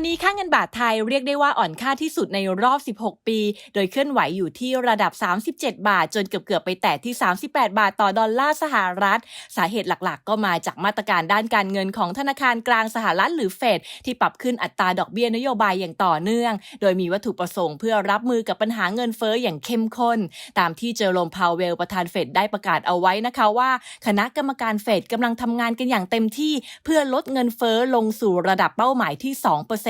อนนี้ค่าเงินบาทไทยเรียกได้ว่าอ่อนค่าที่สุดในรอบ 16 ปี โดยเคลื่อนไหวอยู่ที่ระดับ 37 บาท จนเกือบเกือบไปแตะที่ 38 บาทต่อดอลลาร์สหรัฐ สาเหตุหลักๆ ก็มาจากมาตรการด้านการเงินของธนาคารกลางสหรัฐหรือเฟดที่ปรับขึ้นอัตราดอกเบี้ยนโยบายอย่างต่อเนื่อง โดยมีวัตถุประสงค์เพื่อรับมือกับปัญหาเงินเฟ้ออย่างเข้มข้น ตามที่เจอโรมพาวเวลประธานเฟดได้ประกาศเอาไว้นะคะว่า คณะกรรมการเฟดกำลังทำงานกันอย่างเต็มที่ เพื่อลดเงินเฟ้อลงสู่ระดับเป้าหมายที่ 2%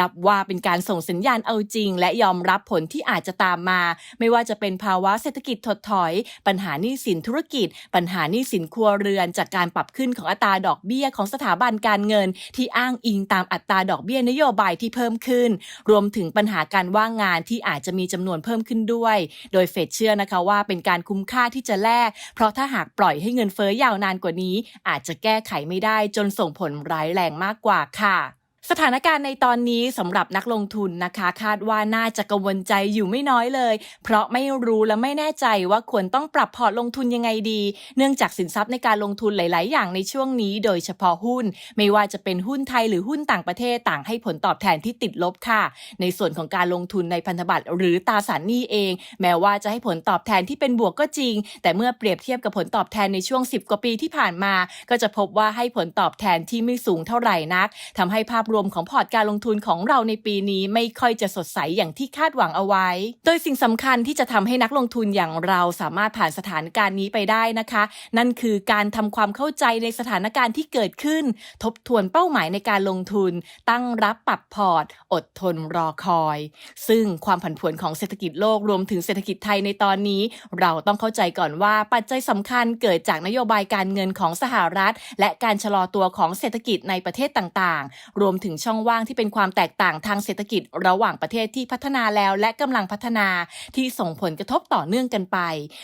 นับว่าเป็นการส่งสัญญาณเอาจริง และยอมรับผลที่อาจจะตามมา ไม่ว่าจะเป็นภาวะเศรษฐกิจถดถอย ปัญหาหนี้สินธุรกิจ ปัญหาหนี้สินครัวเรือน จากการปรับขึ้นของอัตราดอกเบี้ยของสถาบันการเงิน ที่อ้างอิงตามอัตราดอกเบี้ยนโยบายที่เพิ่มขึ้น รวมถึงปัญหาการว่างงานที่อาจจะมีจำนวนเพิ่มขึ้นด้วย โดยเฟดเชื่อนะคะว่าเป็นการคุ้มค่าที่จะแลกเพราะถ้าหากปล่อยให้เงินเฟ้อยาวนานกว่านี้ อาจจะแก้ไขไม่ได้จนส่งผลร้ายแรงมากกว่าค่ะ สถานการณ์ในตอนนี้สำหรับนักลงทุนนะคะ คาดว่าน่าจะกังวลใจอยู่ไม่น้อยเลย เพราะไม่รู้และไม่แน่ใจว่าควรต้องปรับพอร์ตลงทุนยังไงดี เนื่องจากสินทรัพย์ในการลงทุนหลาย ๆ อย่างในช่วงนี้ โดยเฉพาะหุ้น ไม่ว่าจะเป็นหุ้นไทยหรือหุ้นต่างประเทศต่างให้ผลตอบแทนที่ติดลบค่ะ ในส่วนของการลงทุนในพันธบัตรหรือตราสารหนี้เอง แม้ว่าจะให้ผลตอบแทนที่เป็นบวกก็จริง แต่เมื่อเปรียบเทียบกับผลตอบแทนในช่วง 10 กว่าปีที่ผ่านมา ก็จะพบว่าให้ผลตอบแทนที่ไม่สูงเท่าไหร่นักทำให้ภาพรวมของพอร์ตการลงทุนของเราในปีนี้ไม่ค่อยจะสดใสอย่างที่คาดหวังเอาไว้ โดยสิ่งสำคัญที่จะทำให้นักลงทุนอย่างเราสามารถผ่านสถานการณ์นี้ไปได้นะคะ นั่นคือการทำความเข้าใจในสถานการณ์ที่เกิดขึ้น ทบทวนเป้าหมายในการลงทุน ตั้งรับปรับพอร์ต อดทนรอคอย ซึ่งความผันผวนของเศรษฐกิจโลกรวมถึงเศรษฐกิจไทยในตอนนี้ เราต้องเข้าใจก่อนว่าปัจจัยสำคัญเกิดจากนโยบายการเงินของสหรัฐ และการชะลอตัวของเศรษฐกิจในประเทศต่างๆ รวมถึงช่องว่างที่เป็นความแตกต่างทางเศรษฐกิจ ระหว่างประเทศที่พัฒนาแล้ว และกำลังพัฒนาที่ส่งผลกระทบต่อเนื่องกันไป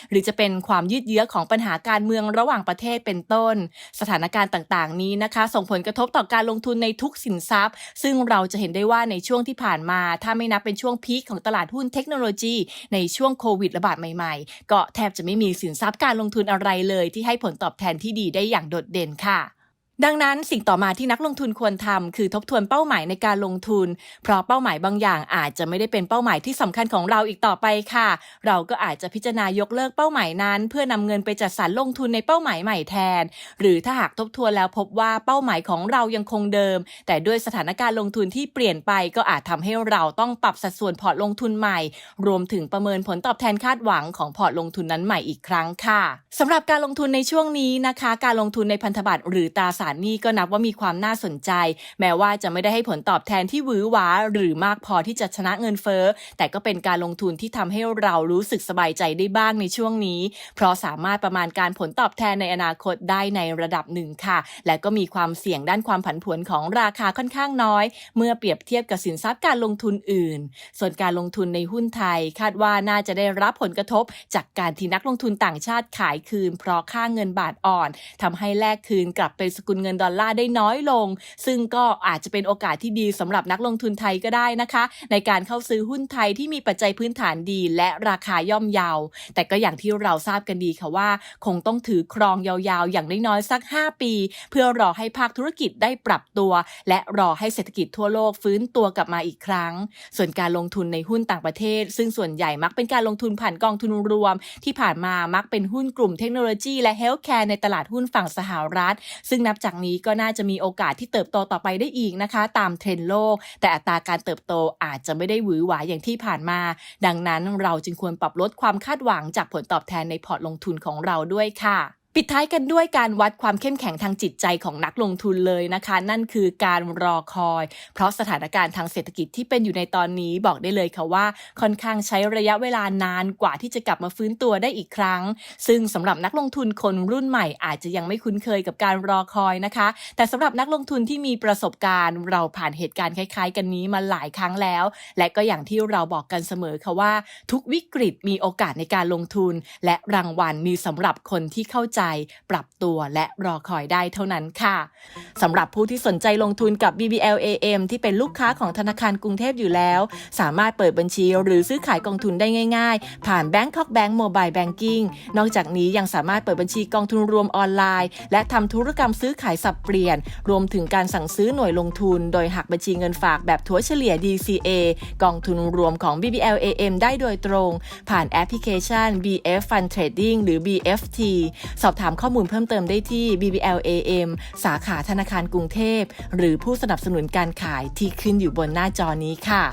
หรือจะเป็นความยืดเยื้อของปัญหาการเมืองระหว่างประเทศเป็นต้น สถานการณ์ต่างๆ นี้นะคะ ส่งผลกระทบต่อการลงทุนในทุกสินทรัพย์ ซึ่งเราจะเห็นได้ว่าในช่วงที่ผ่านมา ถ้าไม่นับเป็นช่วงพีคของตลาดหุ้นเทคโนโลยีในช่วงโควิดระบาดใหม่ ๆ ก็แทบจะไม่มีสินทรัพย์การลงทุนอะไรเลย ที่ให้ผลตอบแทนที่ดีได้อย่างโดดเด่นค่ะ ดังนั้นสิ่งต่อมาที่นักลงทุนควรทำคือทบทวนเป้าหมายในการลงทุน เพราะเป้าหมายบางอย่างอาจจะไม่ได้เป็นเป้าหมายที่สำคัญของเราอีกต่อไปค่ะ เราก็อาจจะพิจารณายกเลิกเป้าหมายนั้น เพื่อนำเงินไปจัดสรรลงทุนในเป้าหมายใหม่แทน หรือถ้าหากทบทวนแล้วพบว่าเป้าหมายของเรายังคงเดิม แต่ด้วยสถานการณ์ลงทุนที่เปลี่ยนไป ก็อาจทำให้เราต้องปรับสัดส่วนพอร์ตลงทุนใหม่ รวมถึงประเมินผลตอบแทนคาดหวังของพอร์ตลงทุนนั้นใหม่อีกครั้งค่ะสำหรับการลงทุนในช่วงนี้นะคะ การลงทุนในพันธบัตรหรือตราสารหนี้ก็นับว่ามีความน่าสนใจ แม้ว่าจะไม่ได้ให้ผลตอบแทนที่หวือหวาหรือมากพอที่จะชนะเงินเฟ้อ แต่ก็เป็นการลงทุนที่ทำให้เรารู้สึกสบายใจได้บ้างในช่วงนี้ เพราะสามารถประมาณการผลตอบแทนในอนาคตได้ในระดับหนึ่งค่ะ และก็มีความเสี่ยงด้านความผันผวนของราคาค่อนข้างน้อย เมื่อเปรียบเทียบกับสินทรัพย์การลงทุนอื่น ส่วนการลงทุนในหุ้นไทย คาดว่าน่าจะได้รับผลกระทบ จากการที่นักลงทุนต่างชาติขายคืน เพราะค่าเงินบาทอ่อนทำให้แลกคืนกลับเป็นสกุลเงินดอลลาร์ได้น้อยลง ซึ่งก็อาจจะเป็นโอกาสที่ดีสำหรับนักลงทุนไทยก็ได้นะคะ ในการเข้าซื้อหุ้นไทยที่มีปัจจัยพื้นฐานดี และราคาย่อมเยา แต่ก็อย่างที่เราทราบกันดีค่ะว่า คงต้องถือครองยาวๆ อย่างน้อยๆสัก 5 ปี เพื่อรอให้ภาคธุรกิจได้ปรับตัว และรอให้เศรษฐกิจทั่วโลกฟื้นตัวกลับมาอีกครั้ง ส่วนการลงทุนในหุ้นต่างประเทศ ซึ่งส่วนใหญ่มักเป็นการลงทุนผ่านกองทุนรวม ที่ผ่านมามักเป็นหุ้นกลุ่มเทคโนโลยีและเฮลท์แคร์ในตลาดหุ้นฝั่งสหรัฐ ซึ่งนับจากนี้ก็น่าจะมีโอกาสที่เติบโตต่อไปได้อีกนะคะ ตามเทรนด์โลก แต่อัตราการเติบโตอาจจะไม่ได้หวือหวาอย่างที่ผ่านมา ดังนั้นเราจึงควรปรับลดความคาดหวังจากผลตอบแทนในพอร์ตลงทุนของเราด้วยค่ะ ปิดท้ายกันด้วยการวัดความเข้มแข็งทางจิตใจของนักลงทุนเลยนะคะ นั่นคือการรอคอย เพราะสถานการณ์ทางเศรษฐกิจที่เป็นอยู่ในตอนนี้บอกได้เลยค่ะว่า ค่อนข้างใช้ระยะเวลานานกว่าที่จะกลับมาฟื้นตัวได้อีกครั้ง ซึ่งสำหรับนักลงทุนคนรุ่นใหม่อาจจะยังไม่คุ้นเคยกับการรอคอยนะคะ แต่สำหรับนักลงทุนที่มีประสบการณ์ เราผ่านเหตุการณ์คล้าย ๆ กันนี้มาหลายครั้งแล้ว และก็อย่างที่เราบอกกันเสมอค่ะว่า ทุกวิกฤตมีโอกาสในการลงทุน และรางวัลมีสำหรับคนที่เข้าใจปรับตัวและรอคอยได้เท่านั้นค่ะสำหรับผู้ที่สนใจลงทุนกับ BBL AM ที่เป็นลูกค้าของธนาคารกรุงเทพอยู่แล้ว สามารถเปิดบัญชีหรือซื้อขายกองทุนได้ง่ายๆ ผ่าน Bangkok Bank Mobile Banking นอกจากนี้ยังสามารถเปิดบัญชีกองทุนรวมออนไลน์ และทำธุรกรรมซื้อขายสับเปลี่ยน รวมถึงการสั่งซื้อหน่วยลงทุน โดยหักบัญชีเงินฝากแบบถัวเฉลี่ย DCA กองทุนรวมของ BBL AM ได้โดยตรง ผ่านแอปพลิเคชัน BF Fund Trading หรือ BFT สอบถามข้อมูลเพิ่มเติมได้ที่ BBL AM สาขาธนาคารกรุงเทพ หรือผู้สนับสนุนการขายที่ขึ้นอยู่บนหน้าจอนี้ค่ะ